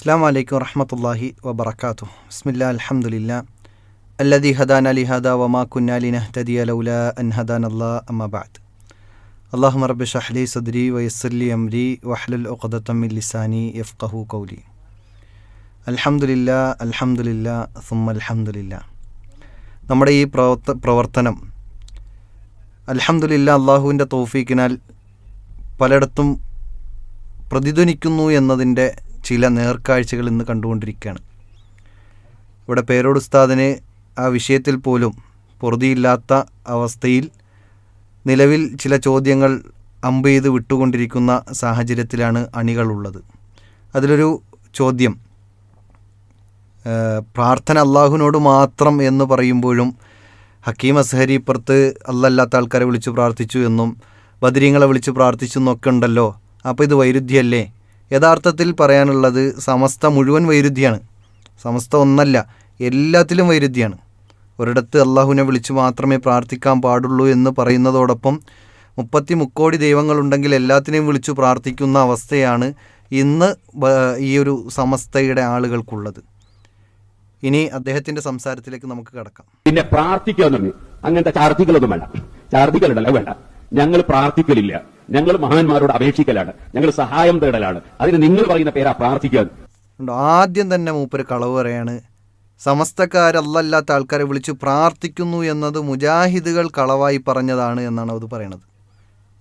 അസ്സാം വലൈക്കും വറഹമത്തല്ലാഹി വബർക്കാത്തു ബിസ്മില്ല അലഹമുല്ല അല്ലദി ഹദാൻ അലി ഹദ വമാ കുന്നാലി നഹ്തദി അലൗല അൻ ഹദാൻ അല്ലാ അമ്മബാദ് അള്ളാഹു റബ്ബി ഷഹ്ലി സദ്രി വയസ്സലി അംരി വഹ്ലുൽ ഉഖദത്തമ്മിൽ ലിസാനി യഫ്ഖഹു കൗലി അലഹമുല്ല അലഹമുല്ല സുമ അലഹമുല്ല നമ്മുടെ ഈ പ്രവർത്ത പ്രവർത്തനം. അലഹമുല്ല അള്ളാഹുവിന്റെ തോഫീക്കിനാൽ പലയിടത്തും പ്രതിധ്വനിക്കുന്നു എന്നതിന്റെ ചില നേർക്കാഴ്ചകൾ ഇന്ന് കണ്ടുകൊണ്ടിരിക്കുകയാണ്. ഇവിടെ പേരോട് ഉസ്താദിന് ആ വിഷയത്തിൽ പോലും പൊറുതിയില്ലാത്ത അവസ്ഥയിൽ നിലവിൽ ചില ചോദ്യങ്ങൾ അമ്പ് ചെയ്ത് വിട്ടുകൊണ്ടിരിക്കുന്ന സാഹചര്യത്തിലാണ് അണികളുള്ളത്. അതിലൊരു ചോദ്യം പ്രാർത്ഥന അള്ളാഹുവിനോട് മാത്രം എന്ന് പറയുമ്പോഴും ഹക്കീം അസ്ഹരി ഇപ്പുറത്ത് അല്ലല്ലാത്ത ആൾക്കാരെ വിളിച്ച് പ്രാർത്ഥിച്ചു എന്നും ബദരീങ്ങളെ വിളിച്ച് പ്രാർത്ഥിച്ചു എന്നൊക്കെ ഉണ്ടല്ലോ അപ്പോൾ ഇത് വൈരുദ്ധ്യമല്ലേ യഥാർത്ഥത്തിൽ പറയാനുള്ളത് സമസ്ത മുഴുവൻ വൈരുദ്ധ്യമാണ് സമസ്ത ഒന്നല്ല എല്ലാത്തിലും വൈരുദ്ധ്യമാണ് ഒരിടത്ത് അള്ളാഹുവിനെ വിളിച്ചു മാത്രമേ പ്രാർത്ഥിക്കാൻ പാടുള്ളൂ എന്ന് പറയുന്നതോടൊപ്പം മുപ്പത്തി മുക്കോടി ദൈവങ്ങളുണ്ടെങ്കിൽ എല്ലാത്തിനെയും വിളിച്ചു പ്രാർത്ഥിക്കുന്ന അവസ്ഥയാണ് ഇന്ന് ഈ ഒരു സമസ്തയുടെ ആളുകൾക്കുള്ളത്. ഇനി അദ്ദേഹത്തിന്റെ സംസാരത്തിലേക്ക് നമുക്ക് കടക്കാം. പിന്നെ പ്രാർത്ഥിക്കാൻ അങ്ങനത്തെ ചാർത്തികളൊന്നും വേണ്ട. ചാർത്തികളുണ്ടല്ലോ വേണ്ട. ഞങ്ങൾ പ്രാർത്ഥിക്കലില്ല. ഞങ്ങൾ മഹാന്മാരോട് അപേക്ഷിക്കലാണ്. ഞങ്ങൾ സഹായം തേടലാണ്. അതിന് നിങ്ങൾ പറയുന്ന പേരാ പ്രാർത്ഥിക്കുക. ആദ്യം തന്നെ മൂപ്പര് കളവ് പറയാണ്. സമസ്തക്കാരല്ലല്ലാത്ത ആൾക്കാരെ വിളിച്ച് പ്രാർത്ഥിക്കുന്നു എന്നത് മുജാഹിദുകൾ കളവായി പറഞ്ഞതാണ് എന്നാണ് അത് പറയണത്.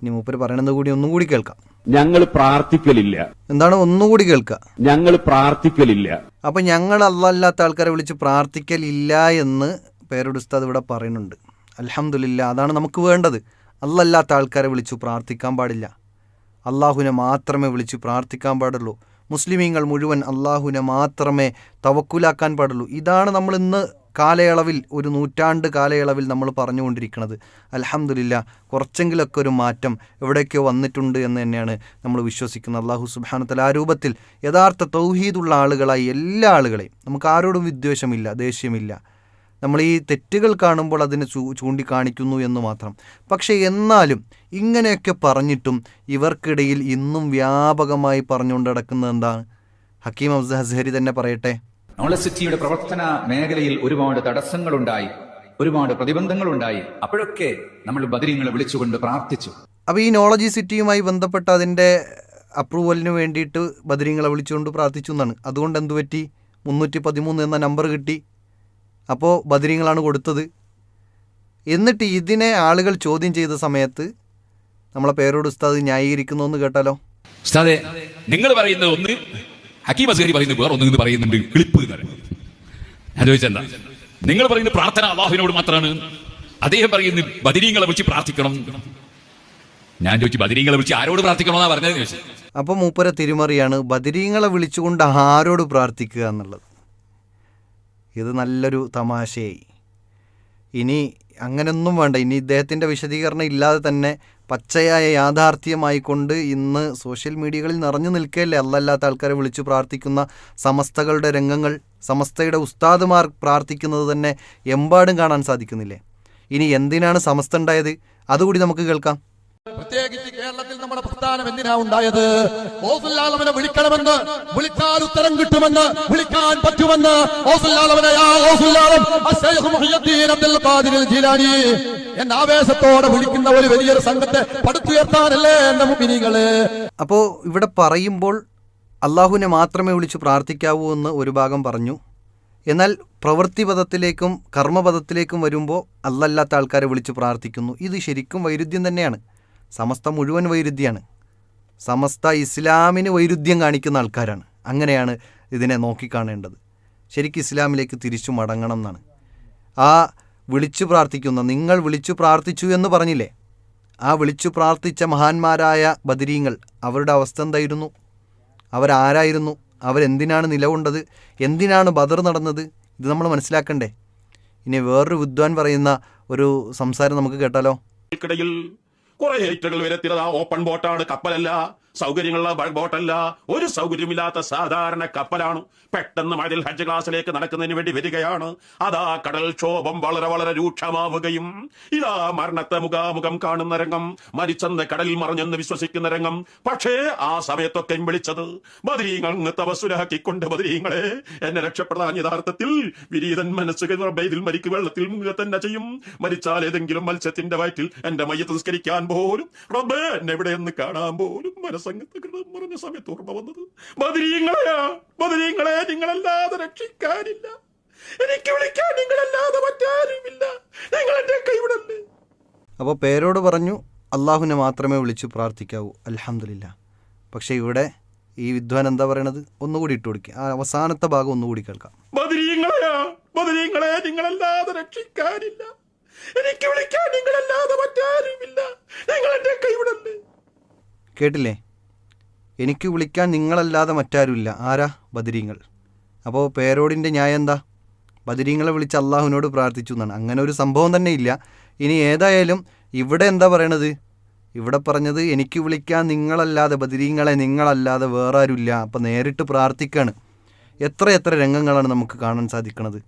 ഇനി മൂപ്പര് പറയണത് കൂടി ഒന്നും കൂടി കേൾക്കാം. ഞങ്ങൾ പ്രാർത്ഥിക്കലില്ല. എന്താണ് ഒന്നുകൂടി കേൾക്കുക ഞങ്ങൾ പ്രാർത്ഥിക്കലില്ല. അപ്പൊ ഞങ്ങൾ അല്ലല്ലാത്ത ആൾക്കാരെ വിളിച്ച് പ്രാർത്ഥിക്കലില്ല എന്ന് പേരുടെ ഉസ്താദ് ഇവിടെ പറയുന്നുണ്ട്. അൽഹംദുലില്ല അതാണ് നമുക്ക് വേണ്ടത്. അല്ലല്ലാത്ത ആൾക്കാരെ വിളിച്ചു പ്രാർത്ഥിക്കാൻ പാടില്ല. അള്ളാഹുവിനെ മാത്രമേ വിളിച്ചു പ്രാർത്ഥിക്കാൻ പാടുള്ളൂ. മുസ്ലിമീങ്ങൾ മുഴുവൻ അള്ളാഹുവിനെ മാത്രമേ തവക്കുലാക്കാൻ പാടുള്ളൂ. ഇതാണ് നമ്മൾ ഇന്ന് കാലയളവിൽ ഒരു നൂറ്റാണ്ട് കാലയളവിൽ നമ്മൾ പറഞ്ഞുകൊണ്ടിരിക്കുന്നത്. അലഹമില്ല കുറച്ചെങ്കിലൊക്കെ ഒരു മാറ്റം എവിടെയൊക്കെയോ വന്നിട്ടുണ്ട് എന്ന് തന്നെയാണ് നമ്മൾ വിശ്വസിക്കുന്നത്. അള്ളാഹു സുബാനത്തല ആ രൂപത്തിൽ യഥാർത്ഥ തൗഹീദുള്ള ആളുകളായി എല്ലാ ആളുകളെയും നമുക്ക് ആരോടും വിദ്വേഷമില്ല ദേഷ്യമില്ല. നമ്മൾ ഈ തെറ്റുകൾ കാണുമ്പോൾ അതിനെ ചൂ ചൂണ്ടിക്കാണിക്കുന്നു എന്ന് മാത്രം. പക്ഷേ എന്നാലും ഇങ്ങനെയൊക്കെ പറഞ്ഞിട്ടും ഇവർക്കിടയിൽ ഇന്നും വ്യാപകമായി പറഞ്ഞുകൊണ്ട് നടക്കുന്നത് എന്താണ്? ഹക്കീം അസ്ഹരി തന്നെ പറയട്ടെ. നോളസിറ്റിയുടെ പ്രവർത്തന മേഖലയിൽ ഒരുപാട് തടസ്സങ്ങളുണ്ടായി ഒരുപാട് പ്രതിബന്ധങ്ങളുണ്ടായി. അപ്പോഴൊക്കെ നമ്മൾ ബദരീങ്ങളെ വിളിച്ചുകൊണ്ട് പ്രാർത്ഥിച്ചു. അപ്പോൾ ഈ നോളജി സിറ്റിയുമായി ബന്ധപ്പെട്ട അതിന്റെ അപ്രൂവലിന് വേണ്ടിയിട്ട് ബദരീങ്ങളെ വിളിച്ചുകൊണ്ട് പ്രാർത്ഥിച്ചു എന്നാണ്. അതുകൊണ്ട് എന്തു പറ്റി? മുന്നൂറ്റി പതിമൂന്ന് എന്ന നമ്പർ കിട്ടി. അപ്പോൾ ബദരീങ്ങളാണ് കൊടുത്തത്. എന്നിട്ട് ഇതിനെ ആളുകൾ ചോദ്യം ചെയ്ത സമയത്ത് നമ്മളെ പേരോട് ഉസ്താദ് ന്യായീകരിക്കുന്നു എന്ന് കേട്ടാലോ? ഉസ്താദെ നിങ്ങൾ പറയുന്നത് ഒന്ന് ഹക്കീം അസ്ഗരി പറയുന്നത് വേറെ ഒന്നും പറയുന്നുണ്ട്. കിളിപ്പ് ഞാൻ ചോദിച്ചെന്താ നിങ്ങൾ പറയുന്നത് പ്രാർത്ഥന അള്ളാഹുവിനോട് മാത്രമാണ്. അദ്ദേഹം പറയുന്നത് ബദിരീങ്ങളെ വിളിച്ച് പ്രാർത്ഥിക്കണം. ഞാൻ ചോദിച്ചു ബദിരീങ്ങളെ വിളിച്ച് ആരോട് പ്രാർത്ഥിക്കണമെന്നാ പറഞ്ഞത് ചോദിച്ചു അപ്പോൾ മൂപ്പര തിരുമറിയാണ് ബദരീങ്ങളെ വിളിച്ചുകൊണ്ട് ആരോട് പ്രാർത്ഥിക്കുക എന്നുള്ളത്? ഇത് നല്ലൊരു തമാശയായി. ഇനി അങ്ങനെയൊന്നും വേണ്ട. ഇനി ഇദ്ദേഹത്തിന്റെ വിശദീകരണം ഇല്ലാതെ തന്നെ പച്ചയായ യാഥാർത്ഥ്യമായിക്കൊണ്ട് ഇന്ന് സോഷ്യൽ മീഡിയകളിൽ നിറഞ്ഞു നിൽക്കുകയല്ലേ അല്ലല്ലാത്ത ആൾക്കാരെ വിളിച്ചു പ്രാർത്ഥിക്കുന്ന സമസ്തകളുടെ രംഗങ്ങൾ സമസ്തയുടെ ഉസ്താദുമാർ പ്രാർത്ഥിക്കുന്നത് തന്നെ എമ്പാടും കാണാൻ സാധിക്കുന്നില്ലേ? ഇനി എന്തിനാണ് സമസ്ത ഉണ്ടായത്? അതുകൂടി നമുക്ക് കേൾക്കാം. പ്രത്യേകിച്ച് പ്രസ്ഥാനം എന്തിനാ ഉണ്ടായത്? ഓസുല്ലാലവനെ വിളിക്കണമെന്ന് വിളിച്ചാൽ ഉത്തരം കിട്ടുമെന്ന് വിളിക്കാൻ പറ്റുമെന്ന് ഓസുല്ലാലവനെ എന്ന ആവേശത്തോടെ വിളിക്കുന്ന ഒരു വലിയൊരു സംഘത്തെ പടുത്തുയർത്താനല്ലേ എന്റെ മുമ്പിനികൾ അപ്പോൾ ഇവിടെ പറയുമ്പോൾ അള്ളാഹുവിനെ മാത്രമേ വിളിച്ച് പ്രാർത്ഥിക്കാവൂ എന്ന് ഒരു ഭാഗം പറഞ്ഞു. എന്നാൽ പ്രവൃത്തിപഥത്തിലേക്കും കർമ്മപഥത്തിലേക്കും വരുമ്പോൾ അല്ലല്ലാത്ത ആൾക്കാരെ വിളിച്ച് പ്രാർത്ഥിക്കുന്നു. ഇത് ശരിക്കും വൈരുദ്ധ്യം തന്നെയാണ്. സമസ്ത മുഴുവൻ വൈരുദ്ധ്യമാണ് സമസ്ത ഇസ്ലാമിന് വൈരുദ്ധ്യം കാണിക്കുന്ന ആൾക്കാരാണ്. അങ്ങനെയാണ് ഇതിനെ നോക്കിക്കാണേണ്ടത്. ശരിക്കും ഇസ്ലാമിലേക്ക് തിരിച്ചു മടങ്ങണം എന്നാണ്. ആ വിളിച്ചു പ്രാർത്ഥിക്കുന്ന നിങ്ങൾ വിളിച്ചു പ്രാർത്ഥിച്ചു എന്ന് പറഞ്ഞില്ലേ? ആ വിളിച്ചു പ്രാർത്ഥിച്ച മഹാന്മാരായ ബദരീങ്ങൾ അവരുടെ അവസ്ഥ എന്തായിരുന്നു? അവരാരായിരുന്നു? അവരെന്തിനാണ് നിലകൊണ്ടത്? എന്തിനാണ് ബദർ നടന്നത്? ഇത് നമ്മൾ മനസ്സിലാക്കണ്ടേ? ഇനി വേറൊരു വിദ്വാൻ പറയുന്ന ഒരു സംസാരം നമുക്ക് കേട്ടാലോ? കുറെ ഏറ്റുകൾ വരെ ഓപ്പൺ ബോട്ടാണ് കപ്പലല്ല. സൗകര്യങ്ങളുള്ള ബോട്ടല്ല. ഒരു സൗകര്യമില്ലാത്ത സാധാരണ കപ്പലാണ്. പെട്ടെന്ന് മഴയിൽ ഹജ്ജ് ക്ലാസ്സിലേക്ക് നടക്കുന്നതിന് വേണ്ടി വരികയാണ്. അതാ കടൽക്ഷോഭം വളരെ വളരെ രൂക്ഷമാവുകയും ഇതാ മരണത്തെ മുഖാമുഖം കാണുന്ന രംഗം മരിച്ചെന്ന് കടലിൽ മറിഞ്ഞെന്ന് വിശ്വസിക്കുന്ന രംഗം. പക്ഷേ ആ സമയത്തൊക്കെ വിളിച്ചത് ബദരീങ്ങൾ തപസ്സുരാക്കിക്കൊണ്ട് ബദരീങ്ങളെ എന്നെ രക്ഷപ്പെടാൻ യഥാർത്ഥത്തിൽ വിരീതൻ മനസ്സ് ഇതിൽ മരിക്ക് വെള്ളത്തിൽ മുങ്ങുക തന്നെ ചെയ്യും. മരിച്ചാൽ ഏതെങ്കിലും മത്സ്യത്തിന്റെ വയറ്റിൽ എന്റെ മയ്യത്ത് സംസ്കരിക്കാൻ പോലും റബ്ബേ എന്നെവിടെയെന്ന് കാണാൻ പോലും മനസ്സംഗത്ത് പറഞ്ഞ സമയത്ത് ഓർമ്മ വന്നത്? ബദരീങ്ങളെയാ ബദരീങ്ങളെ നിങ്ങളല്ലാതെ രക്ഷിക്കാനില്ല. എനിക്ക് വിളിക്കാൻ നിങ്ങളല്ലാതെ മറ്റാരുമില്ല. നിങ്ങൾ എന്റെ കൈവിടല്ലേ? അപ്പോൾ പേരോട് പറഞ്ഞു അള്ളാഹുവിനെ മാത്രമേ വിളിച്ചു പ്രാർത്ഥിക്കാവൂ. അലഹമില്ല പക്ഷെ ഇവിടെ ഈ വിദ്വാൻ എന്താ പറയണത്? ഒന്നുകൂടി ഇട്ട് കൊടുക്കുക ആ അവസാനത്തെ ഭാഗം ഒന്നുകൂടി കേൾക്കാം. ബദരീങ്ങളെയാ ബദരീങ്ങളെ നിങ്ങളല്ലാതെ രക്ഷിക്കാനില്ല. എനിക്ക് വിളിക്കാൻ നിങ്ങളല്ലാതെ മറ്റാരുമില്ല. നിങ്ങൾ എന്റെ കൈവിടല്ലേ? കേട്ടില്ലേ? എനിക്ക് വിളിക്കാൻ നിങ്ങളല്ലാതെ മറ്റാരുമില്ല. ആരാ? ബദരീങ്ങൾ. അപ്പോൾ പേരോടിന്റെ ന്യായം എന്താ? ബദരീങ്ങളെ വിളിച്ച് അള്ളാഹുവിനോട് പ്രാർത്ഥിച്ചു എന്നാണ്. അങ്ങനെ ഒരു സംഭവം തന്നെ ഇല്ല. ഇനി ഏതായാലും ഇവിടെ എന്താ പറയണത്? ഇവിടെ പറഞ്ഞത് എനിക്ക് വിളിക്കാൻ നിങ്ങളല്ലാതെ ബദരീങ്ങളെ നിങ്ങളല്ലാതെ വേറെ ആരുമില്ല അപ്പോൾ നേരിട്ട് പ്രാർത്ഥിക്കുകയാണ് എത്ര എത്ര രംഗങ്ങളാണ് നമുക്ക് കാണാൻ സാധിക്കുന്നത്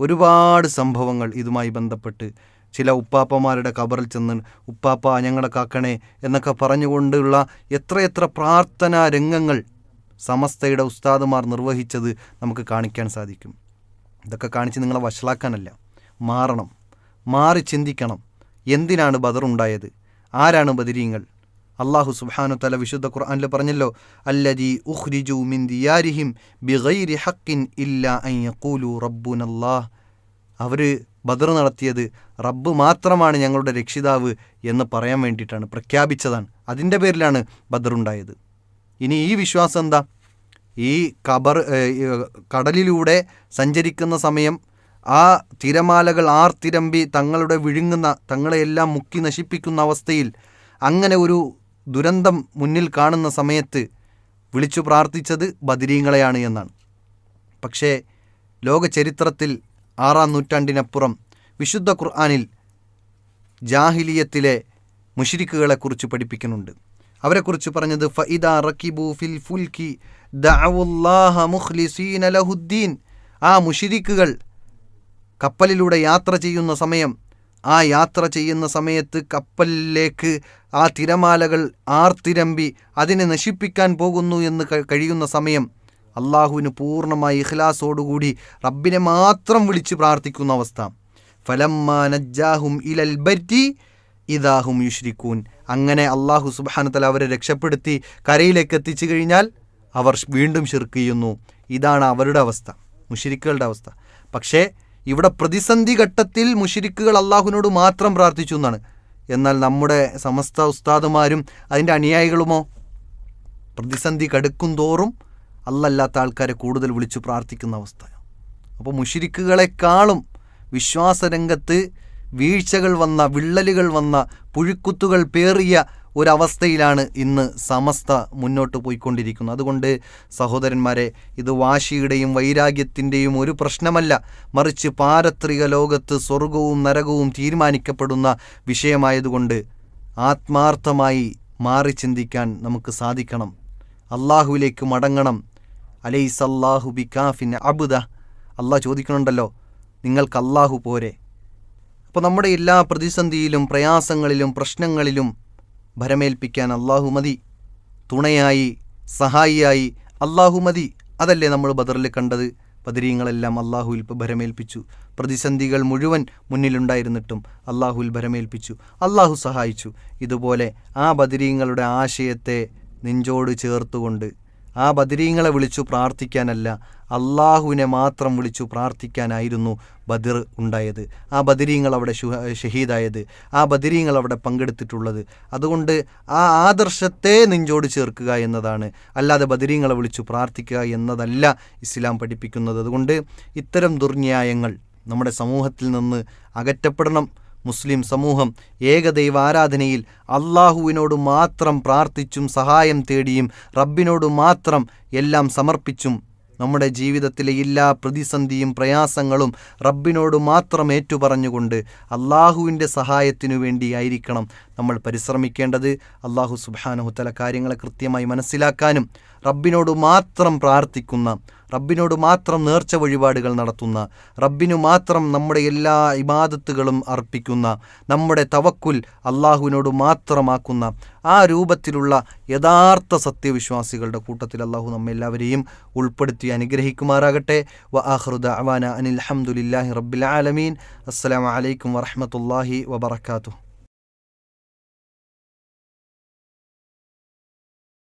ഒരുപാട് സംഭവങ്ങൾ ഇതുമായി ബന്ധപ്പെട്ട് ചില ഉപ്പാപ്പമാരുടെ കബറിൽ ചെന്ന് ഉപ്പാപ്പ ഞങ്ങളെ കാക്കണേ എന്നൊക്കെ പറഞ്ഞുകൊണ്ടുള്ള എത്രയെത്ര പ്രാർത്ഥനാ രംഗങ്ങൾ സമസ്തയുടെ ഉസ്താദുമാർ നിർവഹിച്ചത് നമുക്ക് കാണിക്കാൻ സാധിക്കും. ഇതൊക്കെ കാണിച്ച് നിങ്ങളെ വഷളാക്കാനല്ല മാറണം. മാറി ചിന്തിക്കണം. എന്തിനാണ് ബദർ ഉണ്ടായത്? ആരാണ് ബദരീങ്ങൾ? അള്ളാഹു സുബാനു തല വിശുദ്ധ ഖുർആാനിൽ പറഞ്ഞല്ലോ അല്ലദീ ഉഖ്രിജു മിൻ ദിയാരിഹിം ബിഗൈരി ഹക്കിൻ ഇല്ല അൻ യഖൂലു റബ്ബുനല്ലാഹ്. അവർ ബദർ നടത്തിയത് റബ്ബ് മാത്രമാണ് ഞങ്ങളുടെ രക്ഷിതാവ് എന്ന് പറയാൻ വേണ്ടിയിട്ടാണ് പ്രഖ്യാപിച്ചതാണ്. അതിന്റെ പേരിലാണ് ബദർ ഉണ്ടായത്. ഇനി ഈ വിശ്വാസം എന്താ? ഈ കബർ കടലിലൂടെ സഞ്ചരിക്കുന്ന സമയം ആ തിരമാലകൾ ആർത്തിരമ്പി തങ്ങളുടെ വിഴുങ്ങുന്ന തങ്ങളെയെല്ലാം മുക്കി നശിപ്പിക്കുന്ന അവസ്ഥയിൽ അങ്ങനെ ഒരു ദുരന്തം മുന്നിൽ കാണുന്ന സമയത്ത് വിളിച്ചു പ്രാർത്ഥിച്ചത് ബദിരീങ്ങളെയാണ് എന്നാണ്. പക്ഷേ ലോക ചരിത്രത്തിൽ ആറാം നൂറ്റാണ്ടിനപ്പുറം വിശുദ്ധ ഖുർആാനിൽ ജാഹിലിയത്തിലെ മുഷിരിക്കുകളെക്കുറിച്ച് പഠിപ്പിക്കുന്നുണ്ട്. അവരെക്കുറിച്ച് പറഞ്ഞത് ഫഇദ റക്കിബു ഫിൽ ഫുൽക്കി ദഅവുല്ലാഹ മുഖ്ലിസീന ലഹുദ്ദീൻ. ആ മുഷിരിക്കുകൾ കപ്പലിലൂടെ യാത്ര ചെയ്യുന്ന സമയം ആ യാത്ര ചെയ്യുന്ന സമയത്ത് കപ്പലിലേക്ക് ആ തിരമാലകൾ ആർത്തിരമ്പി അതിനെ നശിപ്പിക്കാൻ പോകുന്നു എന്ന് കഴിയുന്ന സമയം അള്ളാഹുവിന് പൂർണമായി ഇഖ്ലാസോടുകൂടി റബ്ബിനെ മാത്രം വിളിച്ച് പ്രാർത്ഥിക്കുന്ന അവസ്ഥ. ഫലമ്മ നജ്ജാഹും ഇലൽ ബറ്റി ഇദാഹും യുഷ്രിക്കൂൻ അങ്ങനെ അള്ളാഹു സുബാനത്തല അവരെ രക്ഷപ്പെടുത്തി കരയിലേക്ക് എത്തിച്ചു കഴിഞ്ഞാൽ അവർ വീണ്ടും ഷിർക്ക് ചെയ്യുന്നു. ഇതാണ് അവരുടെ അവസ്ഥ മുഷിരിക്കുകളുടെ അവസ്ഥ. പക്ഷേ ഇവിടെ പ്രതിസന്ധി ഘട്ടത്തിൽ മുഷിരിക്കുകൾ അള്ളാഹുവിനോട് മാത്രം പ്രാർത്ഥിച്ചു എന്നാണ്. എന്നാൽ നമ്മുടെ സമസ്ത ഉസ്താദുമാരും അതിന്റെ അനുയായികളുമോ? പ്രതിസന്ധി കടുക്കും തോറും അല്ലല്ലാത്ത ആൾക്കാരെ കൂടുതൽ വിളിച്ചു പ്രാർത്ഥിക്കുന്ന അവസ്ഥ അപ്പോൾ മുഷിരിക്കുകളെക്കാളും വിശ്വാസരംഗത്ത് വീഴ്ചകൾ വന്ന വിള്ളലുകൾ വന്ന പുഴുക്കുത്തുകൾ പേറിയ ഒരവസ്ഥയിലാണ് ഇന്ന് സമസ്ത മുന്നോട്ട് പോയിക്കൊണ്ടിരിക്കുന്നത്. അതുകൊണ്ട് സഹോദരന്മാരെ ഇത് വാശിയുടെയും വൈരാഗ്യത്തിന്റെയും ഒരു പ്രശ്നമല്ല. മറിച്ച് പാരത്രിക ലോകത്ത് സ്വർഗവും നരകവും തീരുമാനിക്കപ്പെടുന്ന വിഷയമായതുകൊണ്ട് ആത്മാർത്ഥമായി മാറി ചിന്തിക്കാൻ നമുക്ക് സാധിക്കണം. അള്ളാഹുവിലേക്ക് മടങ്ങണം. അലൈസ് അല്ലാഹു ബികാഫിൻ അബുദ അള്ളാഹ് ചോദിക്കണുണ്ടല്ലോ നിങ്ങൾക്ക് അള്ളാഹു പോരെ. അപ്പോൾ നമ്മുടെ എല്ലാ പ്രതിസന്ധിയിലും പ്രയാസങ്ങളിലും പ്രശ്നങ്ങളിലും ഭരമേൽപ്പിക്കാൻ അള്ളാഹു മതി. തുണയായി സഹായിയായി അള്ളാഹു മതി. അതല്ലേ നമ്മൾ ബദറിൽ കണ്ടത്? പതിരീങ്ങളെല്ലാം അള്ളാഹുവിൽ ഭരമേൽപ്പിച്ചു. പ്രതിസന്ധികൾ മുഴുവൻ മുന്നിലുണ്ടായിരുന്നിട്ടും അള്ളാഹുവിൽ ഭരമേൽപ്പിച്ചു. അള്ളാഹു സഹായിച്ചു. ഇതുപോലെ ആ ബദരീങ്ങളുടെ ആശയത്തെ നെഞ്ചോട് ചേർത്തുകൊണ്ട് ആ ബദരീങ്ങളെ വിളിച്ചു പ്രാർത്ഥിക്കാനല്ല അള്ളാഹുവിനെ മാത്രം വിളിച്ചു പ്രാർത്ഥിക്കാനായിരുന്നു ബദിർ ഉണ്ടായത്. ആ ബദരീങ്ങൾ അവിടെ ഷഹീദായത്. ആ ബദരീങ്ങൾ അവിടെ പങ്കെടുത്തിട്ടുള്ളത്. അതുകൊണ്ട് ആ ആദർശത്തെ നെഞ്ചോട് ചേർക്കുക എന്നതാണ്. അല്ലാതെ ബദരീങ്ങളെ വിളിച്ചു പ്രാർത്ഥിക്കുക എന്നതല്ല ഇസ്ലാം പഠിപ്പിക്കുന്നത്. അതുകൊണ്ട് ഇത്തരം ദുർന്യായങ്ങൾ നമ്മുടെ സമൂഹത്തിൽ നിന്ന് അകറ്റപ്പെടണം. മുസ്ലിം സമൂഹം ഏകദൈവ ആരാധനയിൽ അള്ളാഹുവിനോട് മാത്രം പ്രാർത്ഥിച്ചും സഹായം തേടിയും റബ്ബിനോട് മാത്രം എല്ലാം സമർപ്പിച്ചും നമ്മുടെ ജീവിതത്തിലെ എല്ലാ പ്രതിസന്ധിയും പ്രയാസങ്ങളും റബ്ബിനോട് മാത്രം ഏറ്റുപറഞ്ഞുകൊണ്ട് അള്ളാഹുവിന്റെ സഹായത്തിനു വേണ്ടിയായിരിക്കണം നമ്മൾ പരിശ്രമിക്കേണ്ടത്. അള്ളാഹു സുബാനഹുത്തല കാര്യങ്ങളെ കൃത്യമായി മനസ്സിലാക്കാനും റബ്ബിനോട് മാത്രം പ്രാർത്ഥിക്കുന്ന റബ്ബിനോട് മാത്രം നേർച്ച വഴിപാടുകൾ നടത്തുന്ന റബ്ബിനു മാത്രം നമ്മുടെ എല്ലാ ഇബാദത്തുകളും അർപ്പിക്കുന്ന നമ്മുടെ തവക്കുൽ അള്ളാഹുവിനോട് മാത്രമാക്കുന്ന ആ രൂപത്തിലുള്ള യഥാർത്ഥ സത്യവിശ്വാസികളുടെ കൂട്ടത്തിൽ അള്ളാഹു നമ്മെല്ലാവരെയും ഉൾപ്പെടുത്തി അനുഗ്രഹിക്കുമാറാകട്ടെ. വ ആഹ്റുദ അവാന അനിൽ അഹമ്മദുലില്ലാഹി റബ്ബിൽ ആലമീൻ. അസ്സലാമു അലൈക്കും വറഹമത്തല്ലാഹി വബർക്കാത്തു